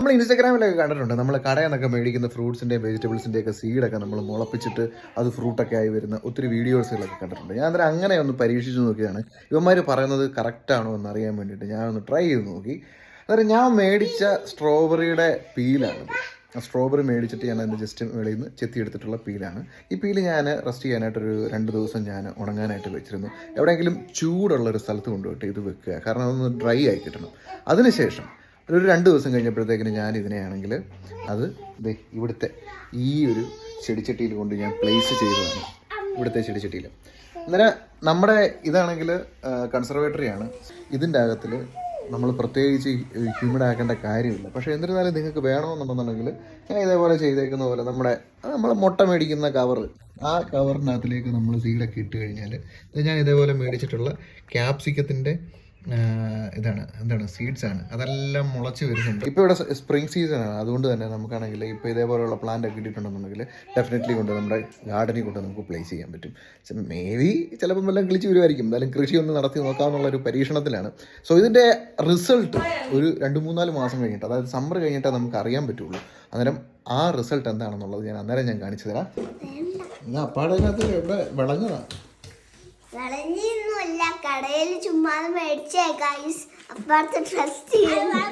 നമ്മൾ ഇൻസ്റ്റാഗ്രാമിലൊക്കെ കണ്ടിട്ടുണ്ട്. നമ്മൾ കടയിൽ നിന്നൊക്കെ മേടിക്കുന്ന ഫ്രൂട്ട്സിന്റെയും വെജിറ്റബിൾസിന്റെയും ഒക്കെ സീഡൊക്കെ നമ്മൾ മുളപ്പിച്ചിട്ട് അത് ഫ്രൂട്ടൊക്കെ ആയി വരുന്ന ഒത്തിരി വീഡിയോസുകളൊക്കെ കണ്ടിട്ടുണ്ട്. ഞാൻ അന്നേരം അങ്ങനെ ഒന്ന് പരീക്ഷിച്ച് നോക്കിയാണ് ഇവന്മാർ പറയുന്നത് കറക്റ്റാണോ എന്ന് അറിയാൻ വേണ്ടിയിട്ട് ഞാനൊന്ന് ട്രൈ ചെയ്ത് നോക്കി. അന്നേരം ഞാൻ മേടിച്ച സ്ട്രോബെറിയുടെ പീലാണിത് ആ സ്ട്രോബെറി മേടിച്ചിട്ട് ഞാൻ അതിന്റെ ജസ്റ്റ് വെളിയിൽ നിന്ന് ചെത്തിയെടുത്തിട്ടുള്ള പീലാണ് ഈ പീൽ ഞാൻ റെസ്റ്റ് ചെയ്യാനായിട്ടൊരു രണ്ട് ദിവസം ഞാൻ ഉണങ്ങാനായിട്ട് വെച്ചിരുന്നു. എവിടെയെങ്കിലും ചൂടുള്ള ഒരു സ്ഥലത്ത് കൊണ്ടുപോയിട്ട് ഇത് വെക്കുക. കാരണം അതൊന്ന് ഡ്രൈ ആയി കിട്ടണം. അതിനുശേഷം ഒരു രണ്ട് ദിവസം കഴിഞ്ഞപ്പോഴത്തേക്കിന് ഞാൻ ഇതിനെയാണെങ്കിൽ അത് ഇവിടുത്തെ ഈ ഒരു ചെടിച്ചട്ടിയിൽ കൊണ്ട് ഞാൻ പ്ലേസ് ചെയ്തതാണ്. ഇവിടുത്തെ ചെടിച്ചട്ടിയിൽ. അന്നേരം നമ്മുടെ ഇതാണെങ്കിൽ കൺസർവേറ്ററിയാണ് ഇതിന്റെ അകത്തിൽ നമ്മൾ പ്രത്യേകിച്ച് ഹ്യൂമിഡ് ആക്കേണ്ട കാര്യമില്ല. പക്ഷേ എന്നിരുന്നാലും നിങ്ങൾക്ക് വേണമെന്നുണ്ടെന്നുണ്ടെങ്കിൽ ഞാൻ ഇതേപോലെ ചെയ്തേക്കുന്ന പോലെ നമ്മുടെ നമ്മൾ മുട്ട മേടിക്കുന്ന കവറ് ആ കവറിനകത്തിലേക്ക് നമ്മൾ സീഡൊക്കെ ഇട്ട് കഴിഞ്ഞാൽ ഞാൻ ഇതേപോലെ മേടിച്ചിട്ടുള്ള ക്യാപ്സിക്കത്തിന്റെ ഇതാണ് എന്താണ് സീഡ്സ് ആണ്. അതെല്ലാം മുളച്ച് വരുന്നുണ്ട്. ഇപ്പോൾ ഇവിടെ സ്പ്രിംഗ് സീസൺ ആണ്. അതുകൊണ്ട് തന്നെ നമുക്കാണെങ്കിൽ ഇപ്പോൾ ഇതേപോലെയുള്ള പ്ലാന്റ് ഒക്കെ ഇട്ടിട്ടുണ്ടെന്നുണ്ടെങ്കിൽ ഡെഫിനറ്റ്ലി കൊണ്ട് നമ്മുടെ ഗാർഡനിൽ കൊണ്ട് നമുക്ക് പ്ലേസ് ചെയ്യാൻ പറ്റും. മേ ബി ചിലപ്പം വല്ലതും കിളിച്ച് വരുമായിരിക്കും എന്തായാലും കൃഷി ഒന്ന് നടത്തി നോക്കാമെന്നുള്ള ഒരു പരീക്ഷണത്തിലാണ്. സോ ഇതിന്റെ റിസൾട്ട് ഒരു രണ്ട് മൂന്നാൽ മാസം കഴിഞ്ഞിട്ട് അതായത് സമ്മർ കഴിഞ്ഞിട്ടേ നമുക്ക് അറിയാൻ പറ്റുള്ളൂ. അന്നേരം ആ റിസൾട്ട് എന്താണെന്നുള്ളത് ഞാൻ അന്നേരം ഞാൻ കാണിച്ചു തരാം. ഞാൻ അപ്പാടെ ഇവിടെ വിളഞ്ഞതാണ് കടയിൽ ചുമ്മാ മേടിച്ചേ ഗൈസ് അപ്പുറത്ത് ട്രസ്റ്റ് ചെയ്യും.